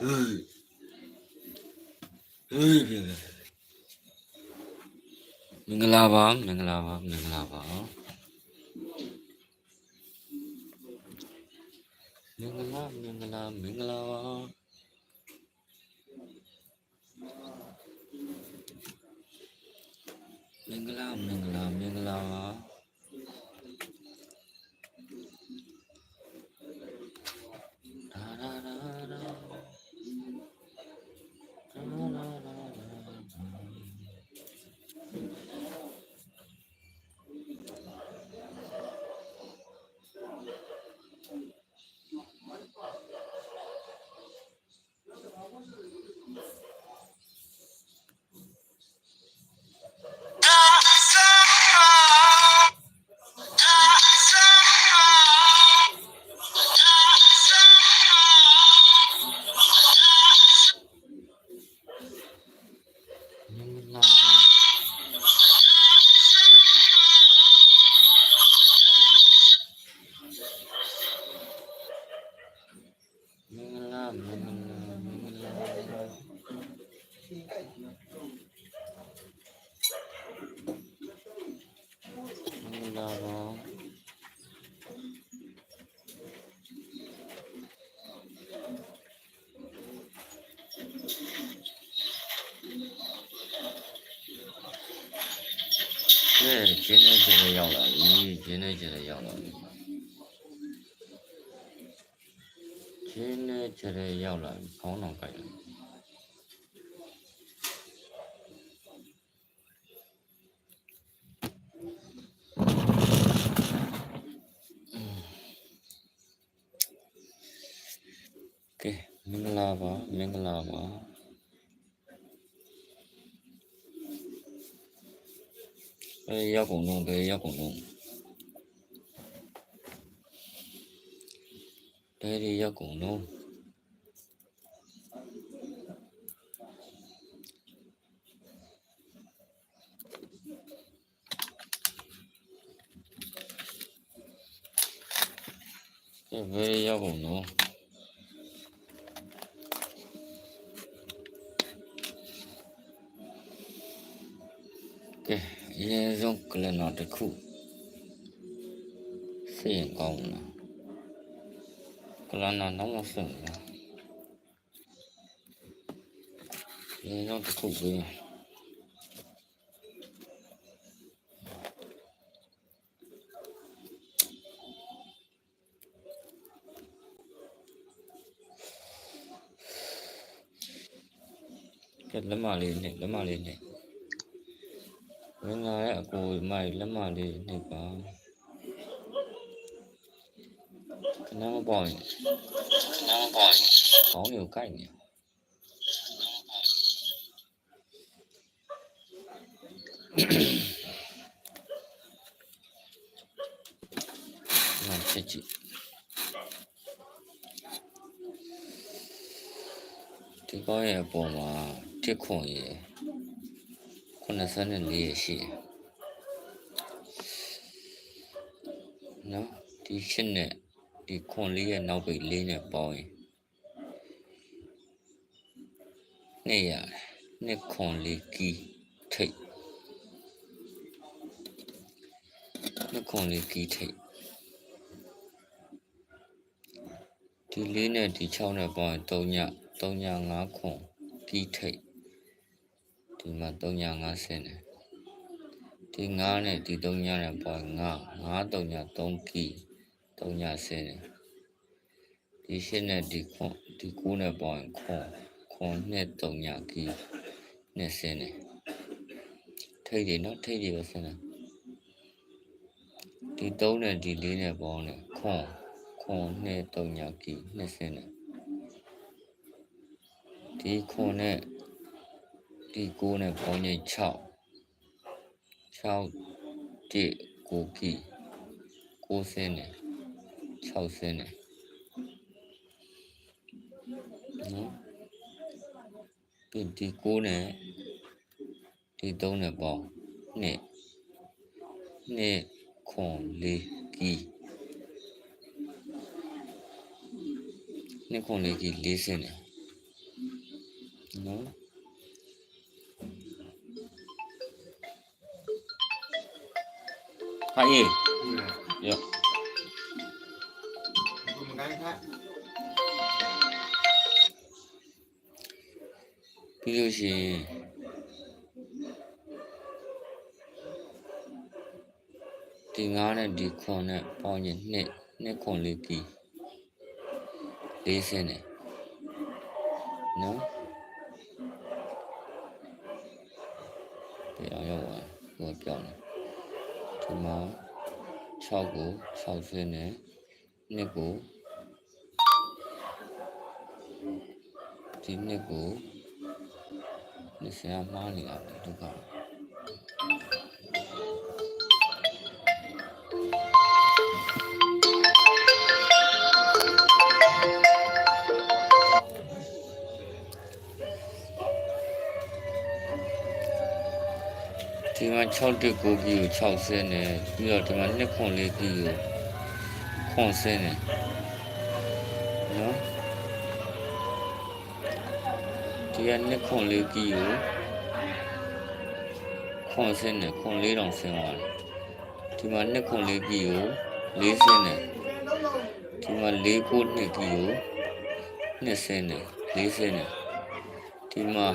ဟေးဟေးပြေလေမင်္ဂလာပါမင်္ဂလာပါမင်္ဂလာပါမင်္ဂလာမင်္ဂလာမင်္ဂလာ ကဲကျင်းနေကျင်းနေရောက်လာပြီကျင်းနေကျင်းနေရောက်လာပြီကျင်းနေကျင်းနေရောက်လာပြီခေါင်းတော်ကြိုက်တယ် အကုန်လုံးဒဲတွေရောက်ကုန်လုံး rồi. Cái lắm mà liền này, lắm mà liền này. Với ngay ở cùi mày, lắm mà liền này có nó bòi nó bòi có nhiều cách nhỉ? ဒီကောင်းရဲ့အပေါ်မှာတစ်ခွန်ရဲ့84ရရှိတယ်နော်ဒီရှင်းနဲ့ဒီခွန်လေးရဲ့နောက်ပိတ်လေးနဲ့ပေါင်းရင်နှစ်ရတယ်နှစ်ခွန်လေးကီးထိတ်နှစ်ခွန်လေးကီးထိတ်ဒီလေးနဲ့ဒီ6နဲ့ပေါင်းရင်3ည 3ည5ခွန်ကီးထိတ်ဒီမှာ350နဲ့ဒီ9နဲ့ဒီ3ညနဲ့ပေါ့9 9 3ည3ကီ3ည10နဲ့ဒီ8နဲ့ဒီခွန်ဒီ9နဲ့ပေါ့ခွန်ခွန်နဲ့3ညကီနဲ့10နဲ့ထိတ်တယ်နော်ထိတ်တယ်ပဲဆင်းတယ်ဒီ3နဲ့ဒီ4နဲ့ပေါ့နဲ့ခွန်ခွန်နဲ့3ညကီနဲ့10နဲ့ ဒီခွန်နဲ့ဒီ9နဲ့ပေါင်းရင်6 6တိကိုကီ9ဆင်းနဲ့6ဆင်းနဲ့နော်ပြီးဒီ9နဲ့ဒီ3နဲ့ပေါင်းနှစ်နှစ်ခွန်လေးကီနှစ်ခွန်လေးကီ4ဆင်းနဲ့ နော်ဟာအေးယောပြီးလို့ရှိရင်ဒီ9နဲ့ဒီ9နဲ့ပေါင်းရင်2 2ခွန်လေးပြီး၄ဆင့်နဲ့နော် မှာ6ကို6ဆင်းနဲ့2ကိုဒီ2ကို20မှားနေတာဒီက ဒီမှာ6တက်9ကီကို6ဆင်းတယ်ပြီးတော့ဒီမှာ2ခွန်4ကီကိုခွန်ဆင်းတယ်နော်ဒီက2ခွန်4ကီကိုခွန်ဆင်းတယ်ခွန်4တောင်ဆင်းသွားတယ်ဒီမှာ2ခွန်4ကီကို4ဆင်းတယ်ဒီမှာ4ကို2ကီကို2ဆင်းတယ်4ဆင်းတယ်ဒီမှာ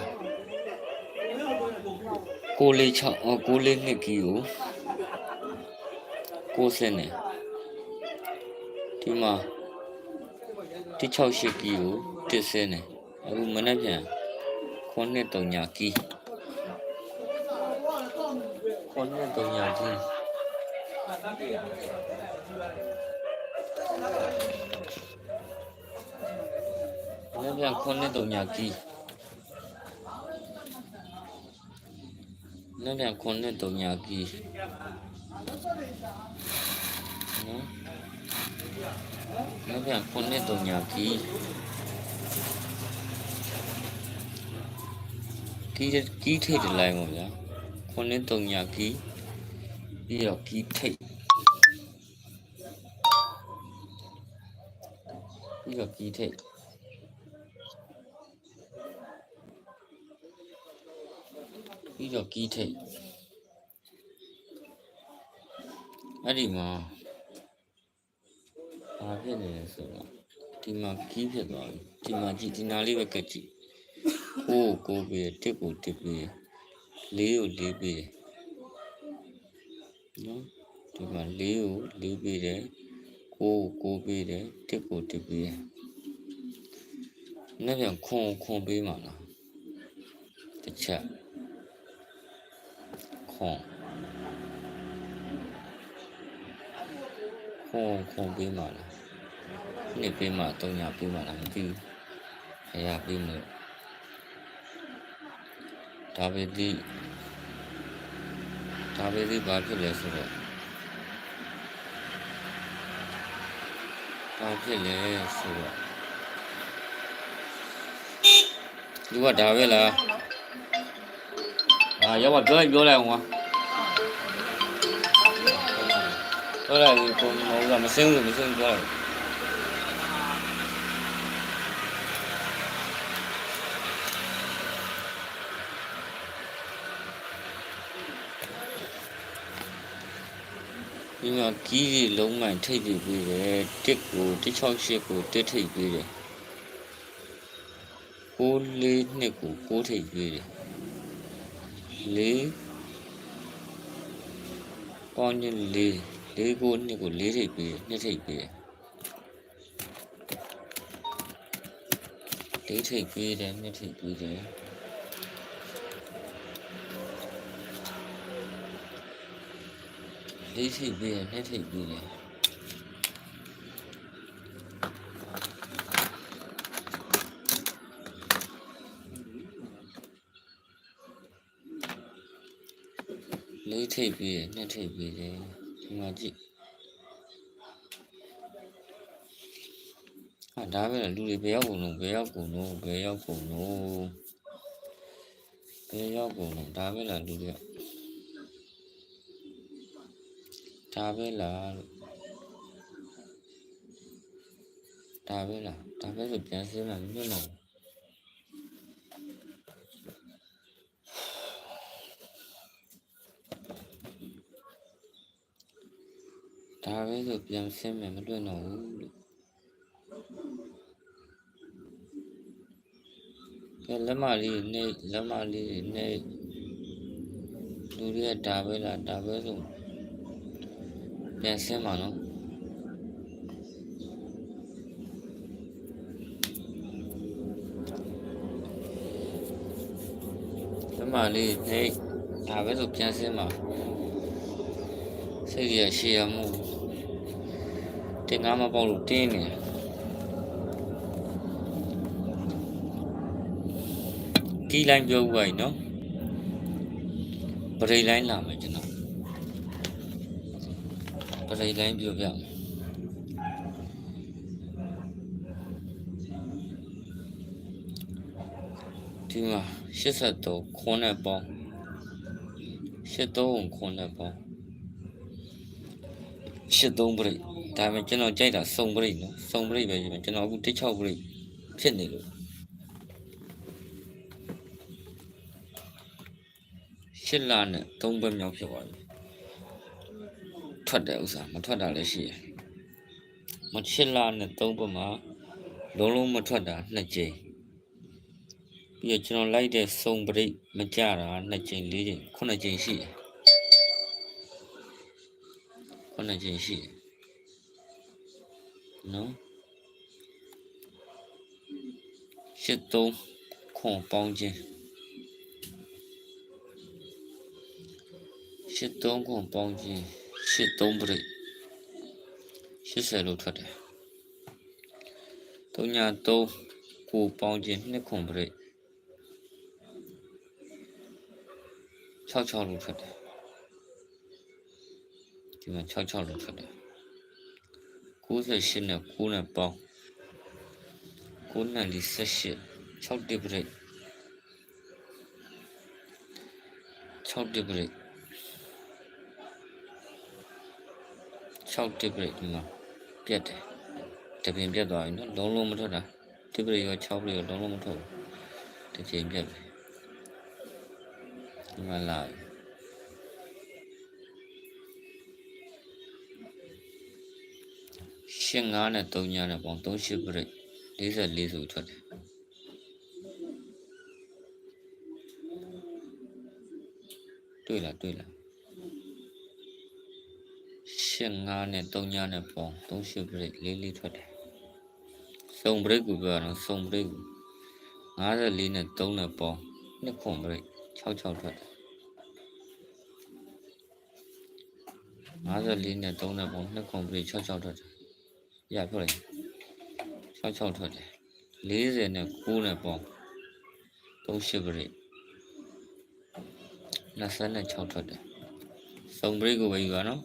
ကိုလေး6အော်ကိုလေး2ကီကို6ဆင်းတယ်ဒီမှာဒီ6 8ကီကို1ဆင်းတယ်အခုမနေ့ပြန်ခွန်နှစ်3ညာကီခွန်နှစ်3ညာကီမနေ့ပြန်ခွန်နှစ်3ညာကီ နေ့ပြန်ခွန်နှစ်3ညာကီနော်မနေ့ပြန်ခွန်နှစ်3ညာကီကီးကီးထိတ်တစ်လိုက်ပါဗျာခုနှစ်တုံညာကီးပြီးတော့ကီးထိတ်ပြီးတော့ကီးထိတ် တော့ကီးထိတ်အဲ့ဒီမှာဘာဖြစ်နေလဲဆိုတော့ဒီမှာကီးဖြစ်သွားပြီဒီမှာကြည့်ဒီနာလေးပဲကတ်ကြည့်ကိုကိုကိုပေးတစ်ကိုတစ်ပေးလေးကိုလေးပေးနော်ဒီမှာလေးကိုလေးပေးတယ်ကိုကိုပေးတယ်တစ်ကိုတစ်ပေးနောက်ပြန်ခွန်ခွန်ပေးမှာလားတစ်ချက် ခွန်ခွန်ခွန်ပေးမှာလားနှစ်ပေးမှာ၃ညပေးမှာလားမသိဘူးအရာပေးမလို့ဒါပေတိဒါပေတိဘာဖြစ်လဲဆိုတော့ဘာဖြစ်လဲဆိုတော့ဒီကဒါပဲလားအာရောက်ပါပြောလိုက်ပြောလိုက်အောင်ကွာ ပြောလိုက်ကိုမဟုတ်ကမစင်းဘူးမစင်းဘူးပြောလိုက်ဒီမှာကီးတွေလုံးမှန်ထိပ်ပြီးပြီးတယ်တစ်ကို168ကိုတစ်ထိ ပ်ပြီးတယ်6လေးနှစ်ကို6ထိပ်ပြီးတယ်4ပေါင်းရင်4 4ကိုနှစ်ကို4ထိပ်ပြီးတယ်2ထိပ်ပြီးတယ် 4ထိပ်ပြီးတယ်2ထိပ်ပြီးတယ်လေးထိပ်ပြီးတယ်နှစ်ထိပ်ပြီးတယ်လေးထိပ်ပြီးတယ်နှစ်ထိပ်ပြီးတယ်ဒီမှာကြည့်ဟာဒါပဲလူတွေဘယ်ရောက်ကုန်လို့ဘယ်ရောက်ကုန်လို့ဘယ်ရောက်ကုန်လို့ဘယ်ရောက်ကုန်လို့ဒါပဲလားလူတွေကဒါပဲလားလို့ဒါပဲလားဒါပဲဆိုပြန်စင်းလာမညွတ်တော့ဘူး ပြန်ဆင်းမယ်မတွေ့တော့ဘူးလို့ကဲလက်မလေးနေလက်မလေးနေလူတွေကဒါပဲလားဒါပဲလို့ပြန်ဆင်းပါနော်လက်မလေးနေဒါပဲလို့ပြန်ဆင်းပါစိတ်ရရှည်ရမှု တင်ကားမပေါက်လို့တင်းနေကီလိုင်းပြောဦးပါ යි နော်ပရိလိုင်းလာမယ်ကျွန်တော်ပရိလိုင်းပြောပြမယ်ဒီမှာ83ခွန်းနဲ့ပေါင်း83ခွန်းနဲ့ပေါင်း 83ပရိဒါပေမဲ့ကျွန်တော်ကြိုက်တာစုံပရိနော်စုံပရိပဲကျွန်တော်အခု16ပရိဖြစ်နေလို့ရှစ်လနဲ့3ဘက်မြောက်ဖြစ်သွားပြီထွက်တယ်ဥစ္စာမထွက်တာလည်းရှိတယ်မရှစ်လနဲ့3ဘက်မှာလုံးလုံးမထွက်တာ2ကြိမ်ပြီးတော့ကျွန်တော်လိုက်တဲ့စုံပရိမကြတာ2ကြိမ်4ကြိမ်9ကြိမ်ရှိတယ်9ကြိမ်ရှိတယ် နော်ရှစ်သုံးခွန်ပေါင်းခြင်းရှစ်သုံးခွန်ပေါင်းခြင်းရှစ်သုံးပရိ80လို့ထွက်တယ်3ည3ကို ပေါင်းခြင်း2ခွန်ပရိ66လို့ထွက်တယ်ဒီမှာ66လို့ထွက်တယ်98နဲ့9နဲ့ပေါင်း9နဲ့48 6တိပရိ6တိပရိ6တိပရိဒီမှာပြတ်တယ်တပင်ပြတ်သွားပြီနော်လုံးလုံးမထွက်တာတိပရိရော6ပရိရောလုံးလုံးမထွက်ဘူးတစ်ချိန်ပြတ်ပြီဒီမှာလာပြီ ရှင်း9နဲ့3ညနဲ့ပေါင်း38ပရိ44ဆိုထွက်တယ်တွေ့လားတွေ့လားရှင်း9နဲ့3ညနဲ့ပေါင်း38ပရိ44ထွက်တယ်စုံပရိကူပြောရအောင်စုံပရိကူ54နဲ့3နဲ့ပေါင်း2ခွန်ပရိ66ထွက်တယ်54နဲ့3နဲ့ပေါင်း2ခွန်ပရိ66ထွက်တယ် ရပြောလိုက်66ထွက်တယ်40နဲ့9နဲ့ပေါင်း38ပရိ26ထွက်တယ်စုံပရိကိုပဲယူပါနော်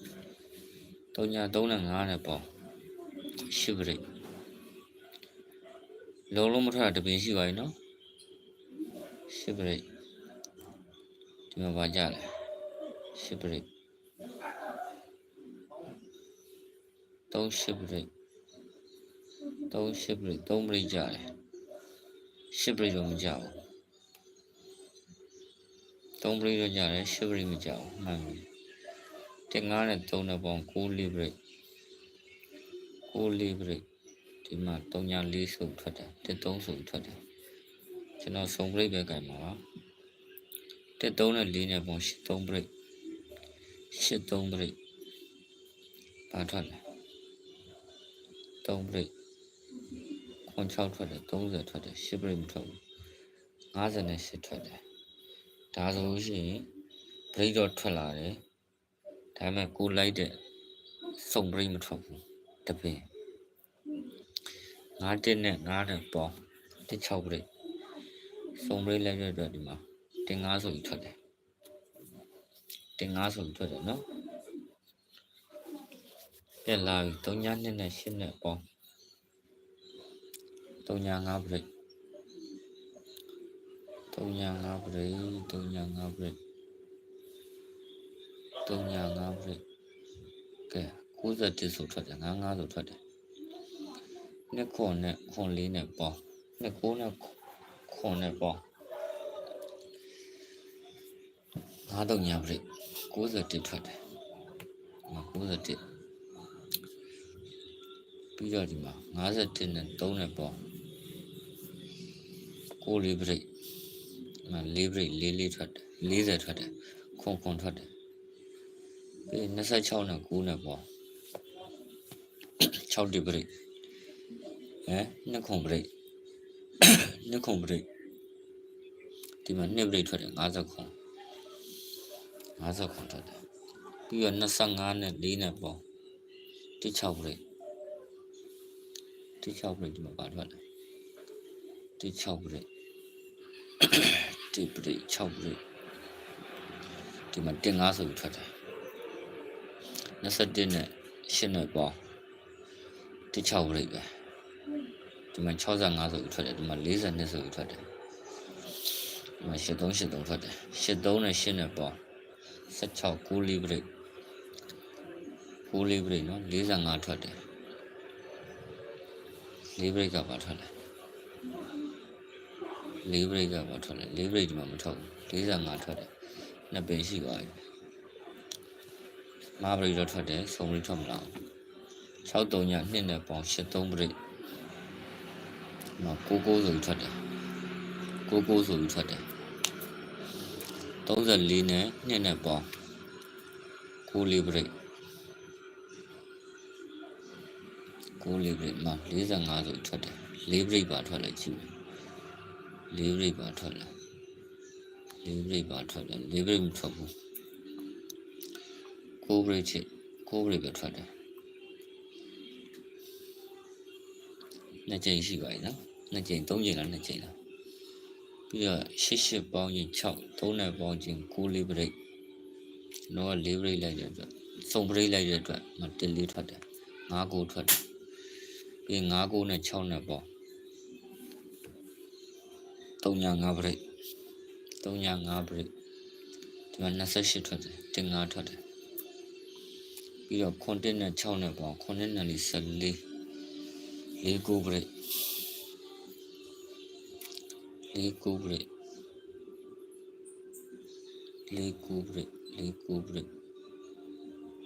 3ည3နဲ့5နဲ့ပေါင်း10ပရိလုံးလုံးမထွက်တာတပင်ရှိပါ යි နော်10ပရိဒီမှာပါကြလဲ10ပရိ30ပရိ 30ပရိ3ပရိကြတယ်10ပရိတော့မကြဘူး3ပရိတော့ကြတယ်10ပရိမကြဘူးမှန်ပြီတင်9နဲ့3နဲ့ပေါင်း9လေးပရိ9လေးပရိဒီမှာ3ည4စုထွက်တယ်တစ်3စုထွက်တယ်ကျွန်တော်စုံပရိပဲကြိုင်ပါပါတစ်3နဲ့4နဲ့ပေါင်း3ပရိ83ပရိဘာထွက်လဲ3ပရိခွန် 6ထွက်တယ်30ထွက်တယ်10ပရိမထွက်ဘူး58ထွက်တယ်ဒါဆိုလို့ရှိရင်ပရိတော့ထွက်လာတယ်ဒါပေမဲ့ကိုလိုက်တဲ့စုံပရိမထွက်ဘူးတပင်9တက်နဲ့9နဲ့ပေါင်းတစ်6ပရိစုံပရိလိုက်တဲ့အတွက်ဒီမှာတင်9ဆိုပြီးထွက်တယ်တင်9ဆိုပြီးထွက်တယ်နော်ပြက်လာပြီ3ည2နဲ့8နဲ့ပေါင်း 3ည5ပရိ3ည5ပရိ3ည5ပရိ3ည5ပရိကဲ91ဆိုထွက်တယ်55ဆိုထွက်တယ်နှစ်ခွန်နဲ့ခွန်လေးနဲ့ပေါင်းနှစ်ကိုးနဲ့ခွန်နဲ့ပေါင်းငါးတော့ညာပရိ91ထွက်တယ်91ပြီးတော့ဒီမှာ51နဲ့3နဲ့ပေါ့ 6လေး break ဒီမှာ4 break 4လေးထွက်တယ်40ထွက်တယ်ခွန်ခွန်ထွက်တယ်ပြီး26နဲ့9နဲ့ပေါ့6ဒီ break ဟမ်နှစ်ခွန် break နှစ်ခွန် break ဒီမှာ2 break ထွက်တယ်50ခွန်50ခွန်ထွက်တယ်ပြီးတော့25နဲ့4နဲ့ပေါ့16 break တိ6 break ဒီမှာပါထွက်တယ်တိ6 break တိ တိပရိ6ပရိဒီမှာတင်9ဆိုပြီးထွက်တယ်27နဲ့8နဲ့ပေါင်းတိ6ပရိပဲဒီမှာ65ဆိုပြီးထွက်တယ်ဒီမှာ40နဲ့ဆိုပြီးထွက်တယ်ဒီမှာ83 83ထွက်တယ်83နဲ့8နဲ့ပေါင်း16 9 libre 9 libre เนาะ45ထွက်တယ် libre ကပါထွက်တယ် ၄ break ကပါထွက်တယ်၄ break ဒီမှာမထွက်ဘူး45ထွက်တယ်နှစ်ပင်ရှိသွားပြီမဘရိတော့ထွက်တယ်ဆုံရိထွက်မလား63ညနှစ်နဲ့ပေါင်း73ပရိမ99ဆိုပြီးထွက်တယ်99ဆိုပြီးထွက်တယ်34နဲ့နှစ်နဲ့ပေါင်း94ပရိ94ပရိမ45ဆိုထွက်တယ်၄ပရိပါထွက်လိုက်ကြည့် လေးဘရိတ်ပါထွက်လာလေးဘရိတ်ပါထွက်လာလေးဘရိတ်မထွက်ဘူးကိုဘရိတ်ချစ်ကိုဘရိတ်ပဲထွက်တယ်နှစ်ကြိမ်ရှိပါရဲ့နော်နှစ်ကြိမ်သုံးကြိမ်လားနှစ်ကြိမ်လားပြီးတော့ရှစ်ရှစ်ပေါင်းရင်6သုံးနဲ့ပေါင်းရင်9လေးဘရိတ်တော့လေးဘရိတ်လိုက်ရတဲ့စုံဘရိတ်လိုက်ရတဲ့အတွက်မတင်လေးထွက်တယ်9ကိုထွက်တယ်ပြီး9ကိုနဲ့6နဲ့ပေါင်း 3.5 break 3.5 break ဒီမှာ28ထွက်တယ်တင်5ထွက်တယ်ပြီးတော့ခွန်တက်နဲ့6နဲ့ပေါင်းခွန်နဲ့နဲ့လေး14 4 break 4 break 4 break 4 break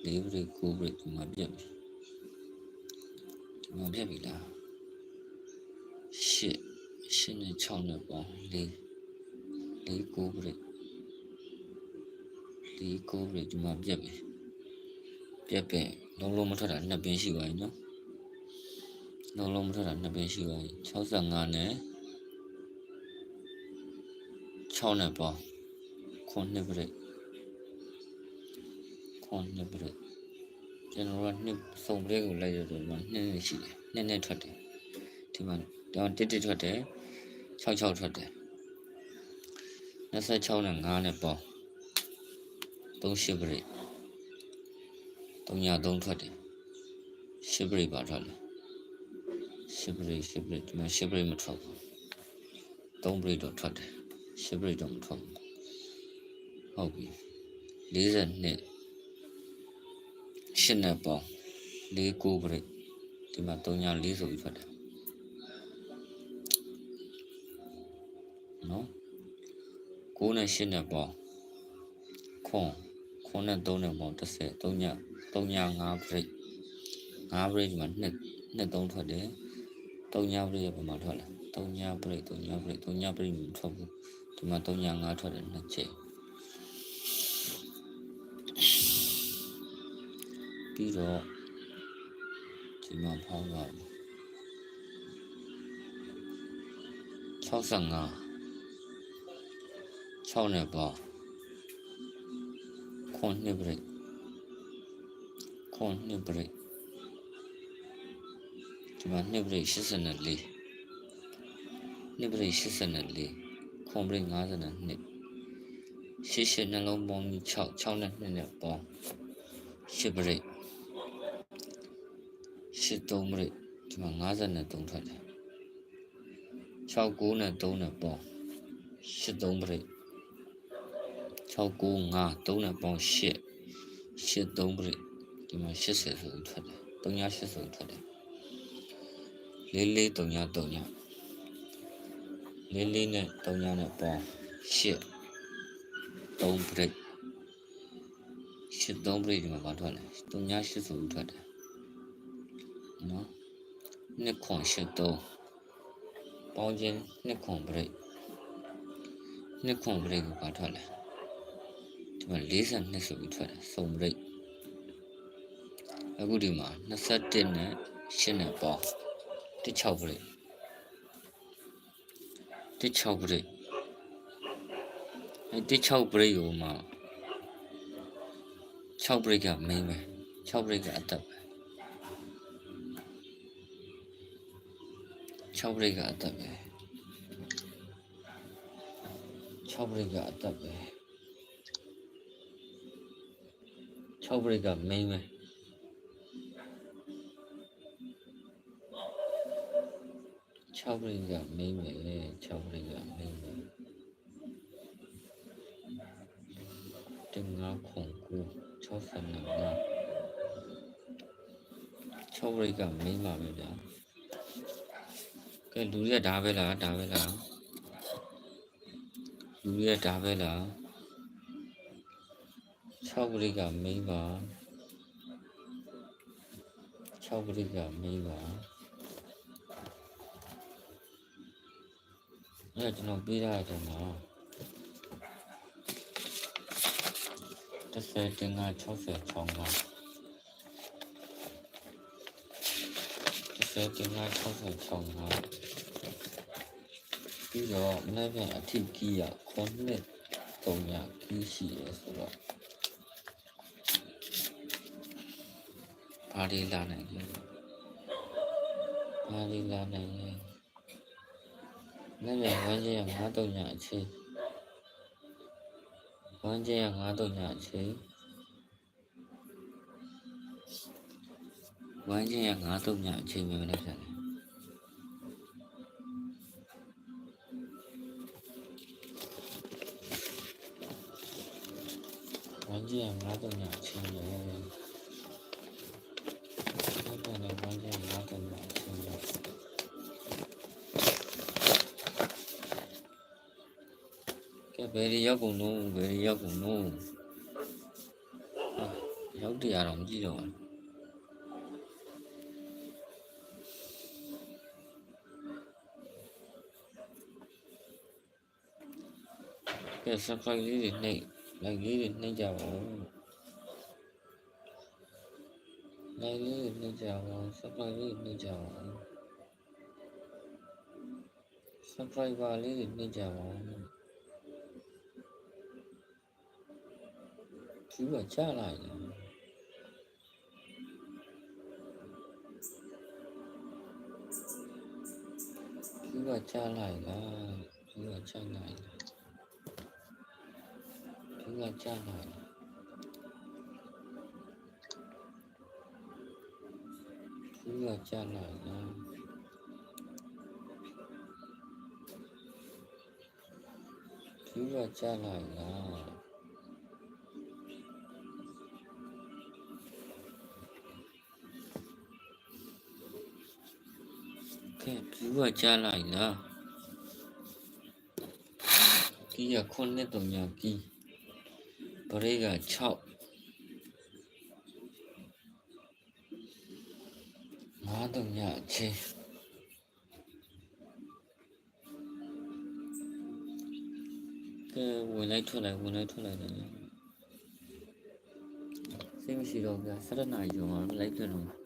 4 break 4 break ဒီမှာပြတ်ပြီဒီမှာပြတ်ပြီလား shit ရှစ်နဲ့6နဲ့ပေါင်းလေးလေးကိုပြည့်လေးကိုပြည့်ဒီမှာပြတ်ပြီပြတ်ပင်လုံးလုံးမထွက်တာနှစ်ပင်ရှိပါရင်နော်လုံးလုံးမထွက်တာနှစ်ပင်ရှိပါရင်65နဲ့6နဲ့ပေါင်းခွန်နှစ်ပြည့်ခွန်နှစ်ပြည့်ကျွန်တော်တို့ကနှစ်စုံပလေးကိုလိုက်ရတော့မှနှစ်နှစ်ရှိတယ်နှစ်နှစ်ထွက်တယ်ဒီမှာတော့တစ်တစ်ထွက်တယ် 6 6ထွက်တယ်26နဲ့9နဲ့ပေါင်း38ပရိ3ည3ထွက်တယ်10ပရိပါထွက်တယ်10ပရိ10ပရိဒီမှာ10ပရိမထွက်ဘူး3ပရိတော့ထွက်တယ်10ပရိတော့မထွက်ဘူးဟုတ်ပြီ42ရှစ်နဲ့ပေါင်း၄ကိုပရိတ်ဒီမှာ3ည4ဆိုပြီးထွက်တယ် နော်9နဲ့8နဲ့ပေါင်းခွန်ခွန်နဲ့3နဲ့ပေါင်း30 3ည3ည5ပရိတ်5ပရိတ်ဒီမှာ2 2 3ထွက်တယ်3ညပရိတ်ဘယ်မှာထွက်လဲ3ညပရိတ်3ညပရိတ်3ညပရိတ်မထွက်ဘူးဒီမှာ3ည5ထွက်တယ်2ချိန်ပြီးတော့ဒီမှာဖောင်းပါပြီ65 6နဲ့ပေါင်းခွန်နှစ်ပြိခွန်နှစ်ပြိဒီမှာနှစ်ပြိ84နှစ်ပြိ84ခွန်ပြိ52ရှစ်ရှစ်နှလုံးပေါင်းကြီး6 6နဲ့2နဲ့ပေါင်း10ပြိ83ပြိဒီမှာ53ထွက်တယ်6 9နဲ့3နဲ့ပေါင်း83ပြိ 695 3နဲ့ပေါင်း8 83ပြည့်ဒီမှာ80ဆိုထွက်တယ်380ဆိုထွက်တယ်4439 3ည44နဲ့3ညနဲ့ပေါင်း8 3ပြည့်83 break ဒီမှာဘာထွက်လဲ3ည80ဆိုထွက်တယ်နော်နှစ်ခွန်83ပေါင်းခြင်းနှစ်ခွန် break နှစ်ခွန် break ကိုဘာထွက်လဲ ဒီမှာ42ဆိုပြီးထွက်တယ်စုံပရိတ်အခုဒီမှာ21နဲ့8နဲ့ပေါင်း16ပရိတ်16ပရိတ်အဲ16ပရိတ်ကိုမှ6ပရိတ်ကမင်းပဲ6ပရိတ်ကအတက်ပဲ6 break ကအတက်ပဲ6 break ကအတက်ပဲ 6 break က main ပဲ6 break က main ပဲ6 break က main ပဲတင်ငါခုံကူ65ငါ6 break က main ပါပဲဗျာကဲလူတွေကဒါပဲလားဒါပဲလားလူတွေကဒါပဲလား 6ပရိကမိန်းပါ6ပရိကမိန်းပါအဲ့ဒါကျွန်တော်ပေးထားတယ်နော်30တင်က60 6ပါ30တင်က60 6ပါပြီးတော့မနေ့ကအထီးကြီးရခုနှစ်300ကြီးရှိရဆိုတော့ ဘာလေးလာနိုင်လဲဘာလေးလာနိုင်လဲနေ့ကဝမ်းကျင်ရ9-300အချိန်ဝမ်းကျင်ရ9-300အချိန်ဝမ်းကျင်ရ9-300အချိန်ပဲ ဘယ်ရီရောက်ကုန်လို့ဘယ်ရီရောက်ကုန်လို့ဟာရောက်တရားတော့မကြည့်တော့ဘူးကဲ subscribe လေးတွေနှိပ် like လေးတွေနှိပ်ကြပါဦး လေးတွေနှိပ်ကြပါဦး subscribe လေးတွေနှိပ်ကြပါဦး subscriber လေးတွေနှိပ်ကြပါဦးသူကချလိုက်တယ်သူကချလိုက်လားသူကချလိုက်လားသူကချလိုက်လားသူကချလိုက် လားသူကချလိုက်လားကဲသူကချလိုက်လားကြီးကခုနှစ်တုံညာကြီးပရိက6ငါး တုံညာချင်းကဲဝင်လိုက်ထွက်လိုက်ဝင်လိုက်ထွက်လိုက်တယ်စိတ်မရှိတော့ဗျာ7နာရီကျော်မှလိုက်ထွက်တော့